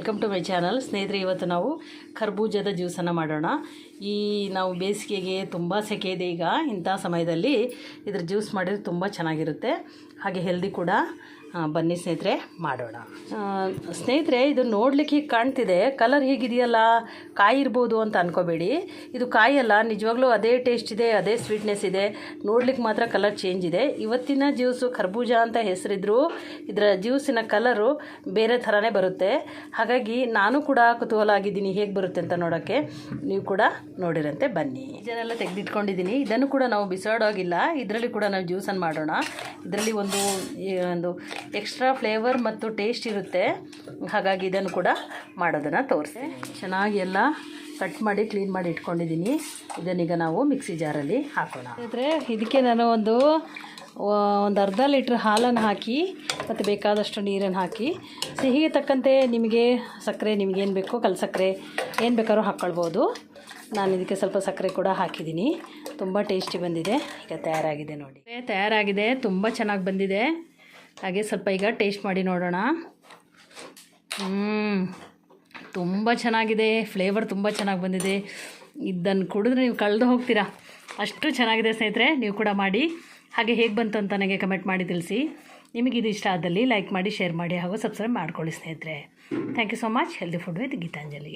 Welcome to my channel ಸ್ನೇಹಿತರೆ, ಇವತ್ತು ನಾವು ಕರ್ಬೂಜದ ಜ್ಯೂಸನ್ನು ಮಾಡೋಣ. ಈ ನಾವು ಬೇಸಿಗೆಗೆ ತುಂಬ ಸೆಕೆ ಇದೆ ಈಗ ಇಂಥ ಸಮಯದಲ್ಲಿ ಇದ್ರ ಜ್ಯೂಸ್ ಮಾಡಿದ್ರೆ ತುಂಬ ಚೆನ್ನಾಗಿರುತ್ತೆ. ಹಾಗೆ ಹೆಲ್ದಿ ಕೂಡ. ಬನ್ನಿ ಸ್ನೇಹಿತರೆ, ಮಾಡೋಣ. ಸ್ನೇಹಿತರೆ, ಇದು ನೋಡಲಿಕ್ಕೆ ಹೀಗೆ ಕಾಣ್ತಿದೆ. ಕಲರ್ ಹೇಗಿದೆಯಲ್ಲ? ಕಾಯಿ ಇರ್ಬೋದು ಅಂತ ಅನ್ಕೋಬೇಡಿ. ಇದು ಕಾಯಲ್ಲ ನಿಜವಾಗ್ಲೂ ಅದೇ ಟೇಸ್ಟ್ ಇದೆ, ಅದೇ ಸ್ವೀಟ್ನೆಸ್ ಇದೆ. ನೋಡ್ಲಿಕ್ಕೆ ಮಾತ್ರ ಕಲರ್ ಚೇಂಜ್ ಇದೆ. ಇವತ್ತಿನ ಜ್ಯೂಸು ಖರ್ಬೂಜ ಅಂತ ಹೆಸರಿದ್ರು. ಇದರ ಜ್ಯೂಸಿನ ಕಲರು ಬೇರೆ ಥರನೇ ಬರುತ್ತೆ. ಹಾಗಾಗಿ ನಾನು ಕೂಡ ಕುತೂಹಲ ಆಗಿದ್ದೀನಿ ಹೇಗೆ ಬರುತ್ತೆ ಅಂತ ನೋಡೋಕ್ಕೆ ನೀವು ಕೂಡ ನೋಡಿರಂತೆ, ಬನ್ನಿ. ಇದನ್ನೆಲ್ಲ ತೆಗೆದಿಟ್ಕೊಂಡಿದ್ದೀನಿ. ಇದನ್ನು ಕೂಡ ನಾವು ಬಿಸಾಡೋಗಿಲ್ಲ. ಇದರಲ್ಲಿ ಕೂಡ ನಾವು ಜ್ಯೂಸನ್ನು ಮಾಡೋಣ. ಇದರಲ್ಲಿ ಒಂದು ಒಂದು ಎಕ್ಸ್ಟ್ರಾ ಫ್ಲೇವರ್ ಮತ್ತು ಟೇಸ್ಟ್ ಇರುತ್ತೆ. ಹಾಗಾಗಿ ಇದನ್ನು ಕೂಡ ಮಾಡೋದನ್ನು ತೋರಿಸಿ ಚೆನ್ನಾಗಿ ಎಲ್ಲ ಕಟ್ ಮಾಡಿ, ಕ್ಲೀನ್ ಮಾಡಿ ಇಟ್ಕೊಂಡಿದ್ದೀನಿ. ಇದನ್ನೀಗ ನಾವು ಮಿಕ್ಸಿ ಜಾರಲ್ಲಿ ಹಾಕೋಣ. ಆದರೆ ಇದಕ್ಕೆ ನಾನು ಒಂದು ಒಂದು ಅರ್ಧ ಲೀಟ್ರ್ ಹಾಲನ್ನು ಹಾಕಿ, ಮತ್ತು ಬೇಕಾದಷ್ಟು ನೀರನ್ನು ಹಾಕಿ, ಸಿಹಿಗೆ ತಕ್ಕಂತೆ ನಿಮಗೆ ಸಕ್ಕರೆ ನಿಮಗೇನು ಬೇಕೋ ಕಲ್ ಸಕ್ಕರೆ, ಏನು ಬೇಕಾದ್ರೂ ಹಾಕ್ಕೊಳ್ಬೋದು ನಾನು ಇದಕ್ಕೆ ಸ್ವಲ್ಪ ಸಕ್ಕರೆ ಕೂಡ ಹಾಕಿದ್ದೀನಿ. ತುಂಬ ಟೇಸ್ಟಿ ಬಂದಿದೆ. ಈಗ ತಯಾರಾಗಿದೆ ನೋಡಿ. ತಯಾರಾಗಿದೆ, ತುಂಬ ಚೆನ್ನಾಗಿ ಬಂದಿದೆ. ಹಾಗೆ ಸ್ವಲ್ಪ ಈಗ ಟೇಸ್ಟ್ ಮಾಡಿ ನೋಡೋಣ. ಹ್ಞೂ ತುಂಬ ಚೆನ್ನಾಗಿದೆ. ಫ್ಲೇವರ್ ತುಂಬ ಚೆನ್ನಾಗಿ ಬಂದಿದೆ. ಇದನ್ನು ಕುಡಿದ್ರೆ ನೀವು ಕಳೆದು ಹೋಗ್ತೀರಾ? ಅಷ್ಟು ಚೆನ್ನಾಗಿದೆ ಸ್ನೇಹಿತರೆ, ನೀವು ಕೂಡ ಮಾಡಿ. ಹಾಗೆ ಹೇಗೆ ಬಂತು ಅಂತ ನನಗೆ ಕಮೆಂಟ್ ಮಾಡಿ ತಿಳಿಸಿ. ನಿಮಗೆ ಇದು ಇಷ್ಟ ಆದಲ್ಲಿ ಲೈಕ್ ಮಾಡಿ ಶೇರ್ ಮಾಡಿ ಹಾಗೂ ಸಬ್ಸ್ಕ್ರೈಬ್ ಮಾಡ್ಕೊಳ್ಳಿ ಸ್ನೇಹಿತರೆ. Thank you so much healthy food with Geetanjali.